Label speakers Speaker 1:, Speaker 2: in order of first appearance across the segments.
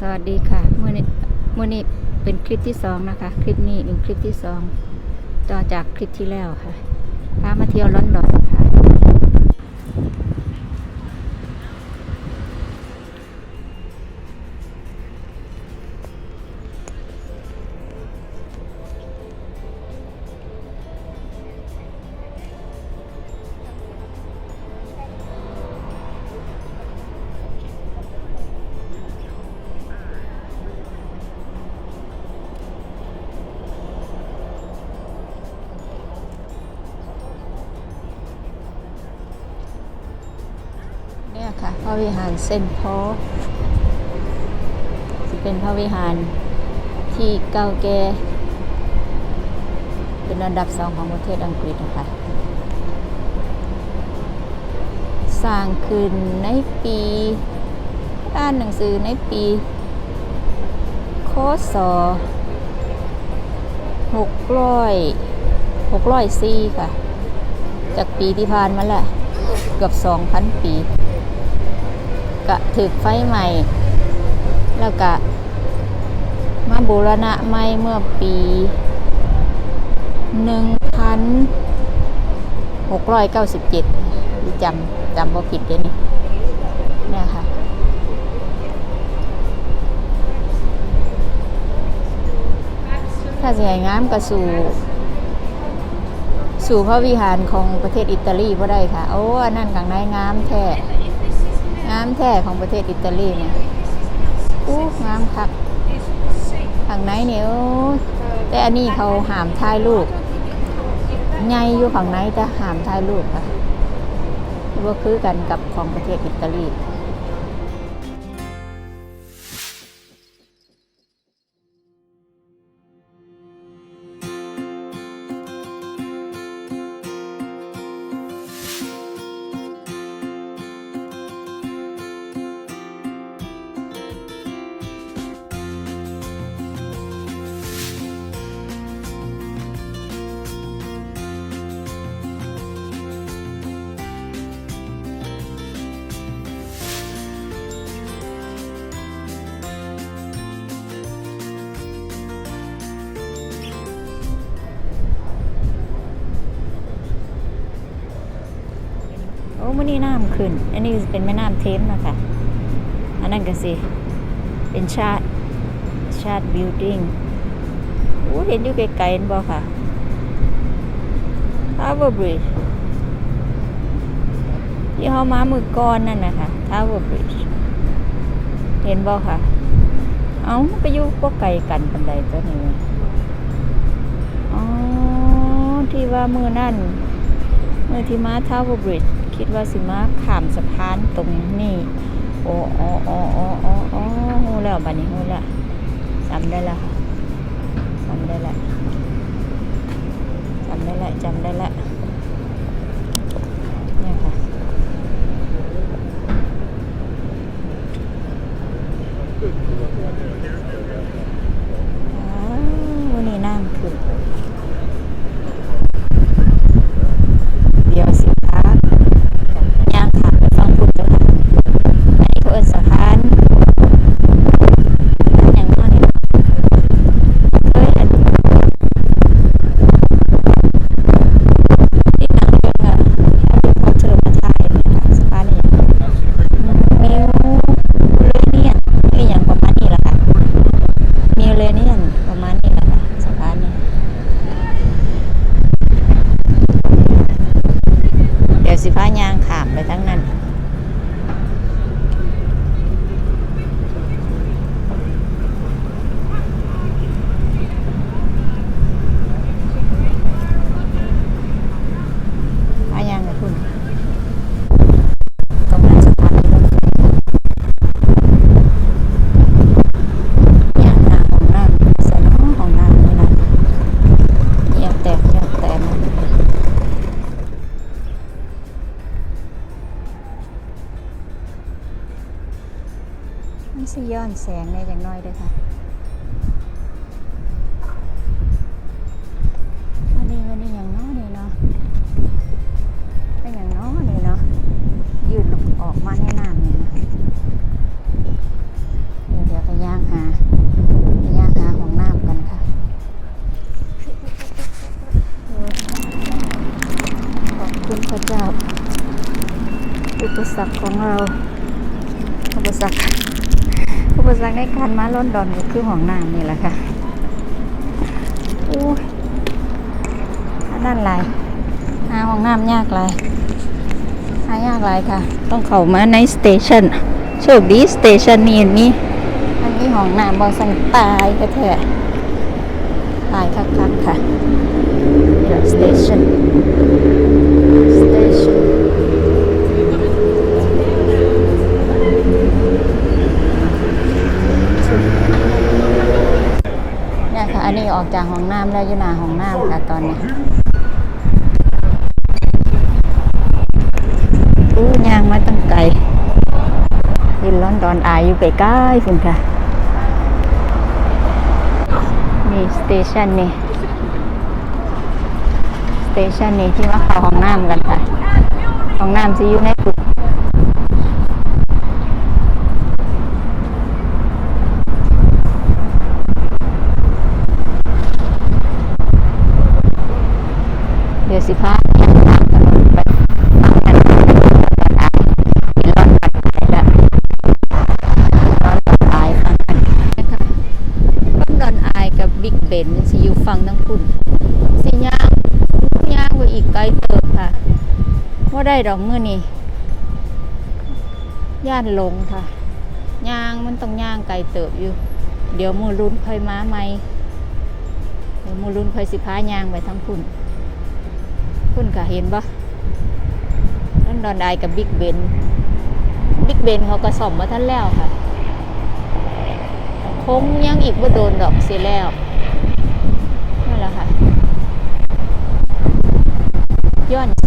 Speaker 1: สวัสดีค่ะเมื่อนี้เมื่อนี้เป็นคลิปที่สองนะคะ คลิปนี้เป็นคลิปที่สองต่อจากคลิปที่แล้วค่ะพามาเที่ยวลอนดอน ระวิหารเซนต์พอลจะเป็นพระวิหารที่เก่าแก่เป็นอันดับสองของประเทศอังกฤษนะคะสร้างขึ้นในปีอ่านหนังสือในปีคศหกร้อยหกร้อยสี่ค่ะ จากปีที่ผ่านมาแหละ เกือบสองพันปี กะถึกไฟใหม่ แล้วก็มาบูรณะใหม่เมื่อปี1697จำจำว่าผิดเด้นี่เนี่ยค่ะถ้าสวยงามก็สู่ สู่พระวิหารของประเทศอิตาลีก็ได้ค่ะ โอ้อันนั่นข้างในงามแท้ งามแท้ของประเทศอิตาลีเนี่ยอู้งามคักทางไหนเนี่ยแต่อันนี้เขาหามท้ายลูกไงอยู่ฝั่งไหนจะหามท้ายลูกค่ะว่าคือกันกับของประเทศอิตาลี มื่อนี้น้ำขึ้น อันนี้เป็นแม่น้ำเทมส์นะคะอันนั้นก็สิเป็นชาติชาติบิลดิ้งโอ้เห็นอยู่ไกลๆเห็นบ่ค่ะ Tower Bridge ที่เขามามือก่อนนั่นนะคะ Tower Bridge เห็นบ่ค่ะ เอาไปอยู่ก็ไกลกันปันใดตัวนี้อ๋อที่ว่ามือนั่นเมื่อที่มาทาิดจ์คิดว่าสิมาข้ามสะพานตรงนี้ โอ้โอ้โอ้โอ้โอ้โอ้ฮู้แล้วบัดนี้ฮู้แล้วจำได้ละจำได้ละจำได้ละจำได้ละ สิย้อนแสงในอย่างน้อยด้วยค่ะอันนี้วันนี้อย่างน้อยนี่เนาะเป็นอย่างน้อยนี่เนาะยืดออกมาแน่นานนี่นะเดี๋ยวไปย่างหาย่างหาของน้ำกันค่ะขอบคุณพระเจ้าอุปสรรคของเราอุปสรรค ในการมาลอนดอนก็คือห้องน้ำนี่แหละค่ะอู้ยนั่นหลายหาห้องน้ำยากหลายหายากหลายค่ะ ต้องเข้ามาในสเตชันโชคดีสเตชันนี้อันนี้อันนี้ห้องน้ำบอสันตายก็แท้ๆตายคักๆค่ะสเตชัน อออกจากห้องน้ำแล้วอยู่หน้าห้องน้ำค่ะตอนนี้อู้ยางมาตั้งไกลยินลอนดอนอายอยู่ใกล้ๆคุณค่ะนี่สเตชันนี่สเตชันนี้ที่ว่าเข้าห้องน้ำกันค่ะห้องน้ำจะอยู่ในกลุ่มเดี๋ สิพาย่างตามถนนไปฟังกันเป็นรถปัดไปล้วรถปัดอายฟังกันนะคะรถดอนอายกับบิ๊กเบนมันสิอยู่ฟังทั้งคุณสิย่างย่างไปอีกไกลเติบค่ะว่าได้ดอกมือนี่ย่านลงค่ะย่างมันต้องย่างไกลเติบอยู่ เดี๋ยวมือรุ่นค่อยมาใหมเดี๋ยวมือรุ่นค่อยสิพายางไปทั้งคุณ คุณค่ะเห็นปะนั่นดอนไดกับบิ๊กเบนบิ๊กเบนเขาก็ส่อมมาท่านแล้วค่ะ คงยังอีกว่าโดนดอกเสียแล้วนั่นแหละค่ะย้อนแส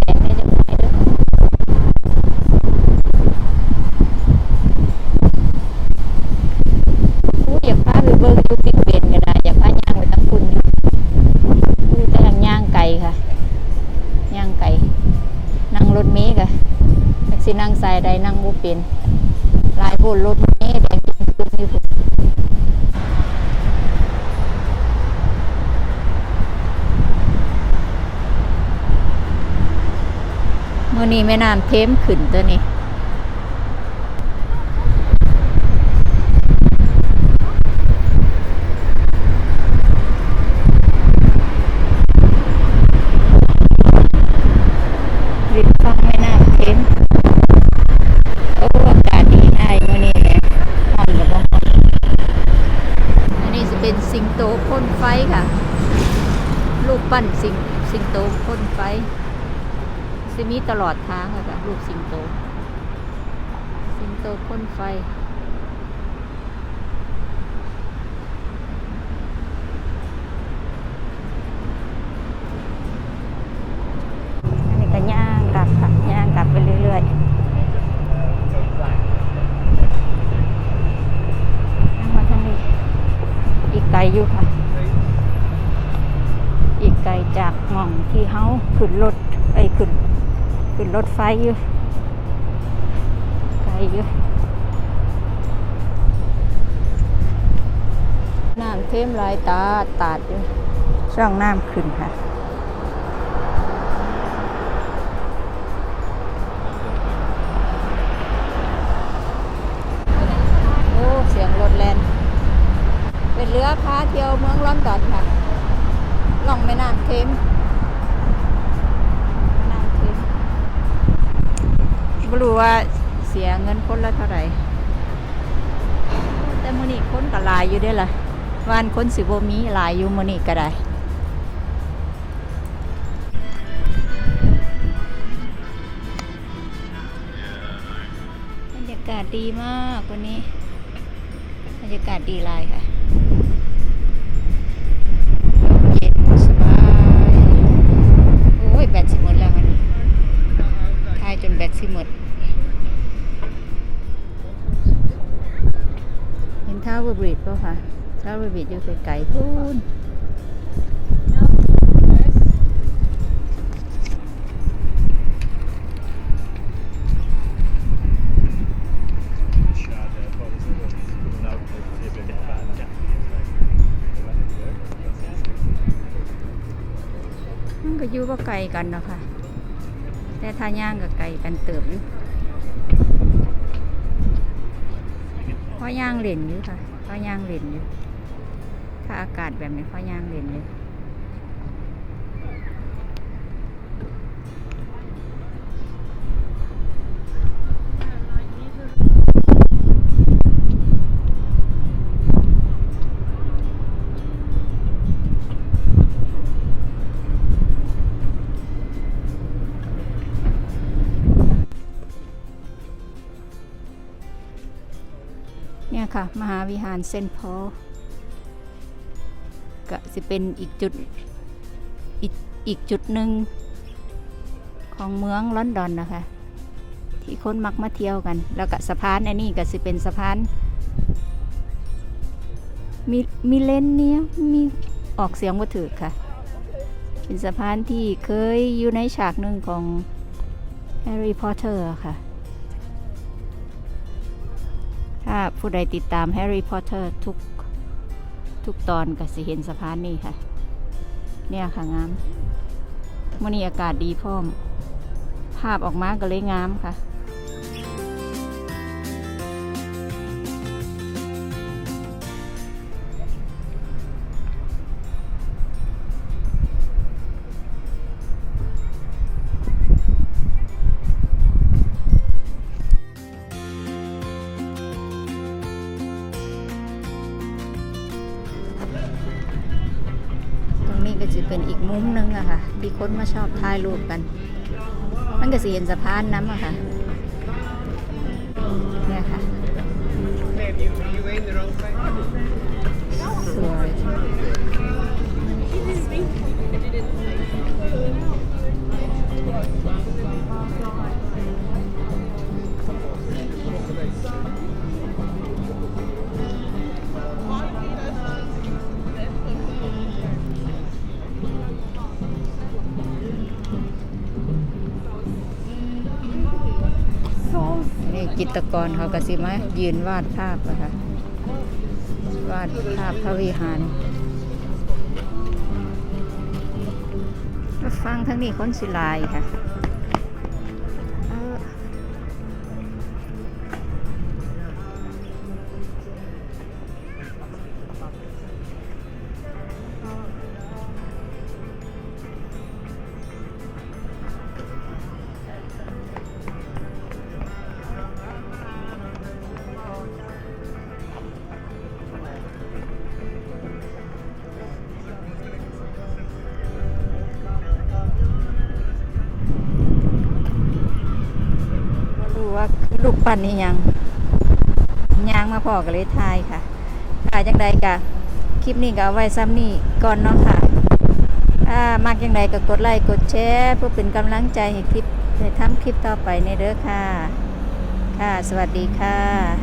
Speaker 1: ายใดนั่งบ่เป็นลายพูดรถเมล์แดงจริงๆอยู่พุ่นมื่อนี้แม่น้ำเทมขึ้นตัวนี้ ริมฟังแม่น้ำเค็มโอ้อากาศดีได้มื่อนี้เลยห้องกับห้องอันนี้จะเป็นสิงโตพ่นไฟ ค่ะลูกปั้นสิงสิงโตพ่นไฟจะมีตลอดทางค่ะลูกสิงโต สิงโตพ่นไฟ อันนี้ก็ย่างกลับค่ะย่างกลับไปเรื่อยๆย่างมาทางนี้อีกไกลอยู่ค่ะ อีกไกลจากหม่อง ที่เฮาขึ้นรถไอ้ยขึ้นขึ้นรถไฟอยู่ไกลอยู่น้ำเทมหลายตาตาดอยู่ช่องน้ำขึ้นค่ะโอ้เสียงรถแลนเป็นเรือพาเที่ยวเมืองลอนดอนค่ะล่องแม่น้ำเทมส์แม่น้ำเทมส์ ไม่รู้ว่าเสียเงินคนละเท่าไหร่แต่มื้อนี้คนก็หลายอยู่เด้ล่ะวาอันคนสิบ่มีหลายอยู่มื้อนี้ก็ได้บรรยากาศดีมากวันนี้ บรรยากาศดีหลายค่ะ ท้าวเวอร์บริดป่ะคะท้าวเวอร์บริดอยู่ไกลๆพูนมันก็อยู่ก็ไกลกันเนาะค่ะ แต่ถ้าย่างก็ไกลกันเติบอยู่อ ย่างเล่นอยู่ค่ะพ่อย่างเล่นอยู่ ถ้าอากาศแบบนี้พ่อย่างเล่นอยู่เนี่ย มหาวิหารเซนพอลก็จะเป็นอีกจุดอีกอีกจุดหนึ่งของเมืองลอนดอนนะคะ ที่คนมักมาเที่ยวกัน แล้วก็สะพานอันนี้ก็จะเป็นสะพานมีมีเลนเนี้ยมีออกเสียงว่าถือค่ะ เป็นสะพานที่เคยอยู่ในฉากหนึ่งของแฮร์รี่พอตเตอร์ค่ะ ถ้าผู้ใดติดตามแฮร์รี่พอตเตอร์ทุก ทุกตอนก็สิเห็นสะพานนี่ค่ะ เนี่ยค่ะงามมื่อนี้อากาศดีพร้อม ภาพออกมาก็เลยงามค่ะ ก็จะเป็นอีกมุมหนึงอะค่ะ ที่คนมาชอบถ่ายรูปกัน มันก็สิเห็นสะพานน้ำอะค่ะ จิตรกรเขาก็สิมายืนวาดภาพนะคะวาดภาพพระวิหารฟังทั้งนี้คนสิลายค่ะ ลูกปั้นนี่ยังยางมาพอกันเลยทายค่ะค่ะจังใดกะคลิปนี้ก็เอาไว้ซ้ำนี่ก่อนเนาะค่ะถ้ามากยังไงก็กดไลค์กดแชร์เพื่อเป็นกำลังใจให้คลิปให้ทำคลิปต่อไปในเด้อค่ะ ค่ะ สวัสดีค่ะ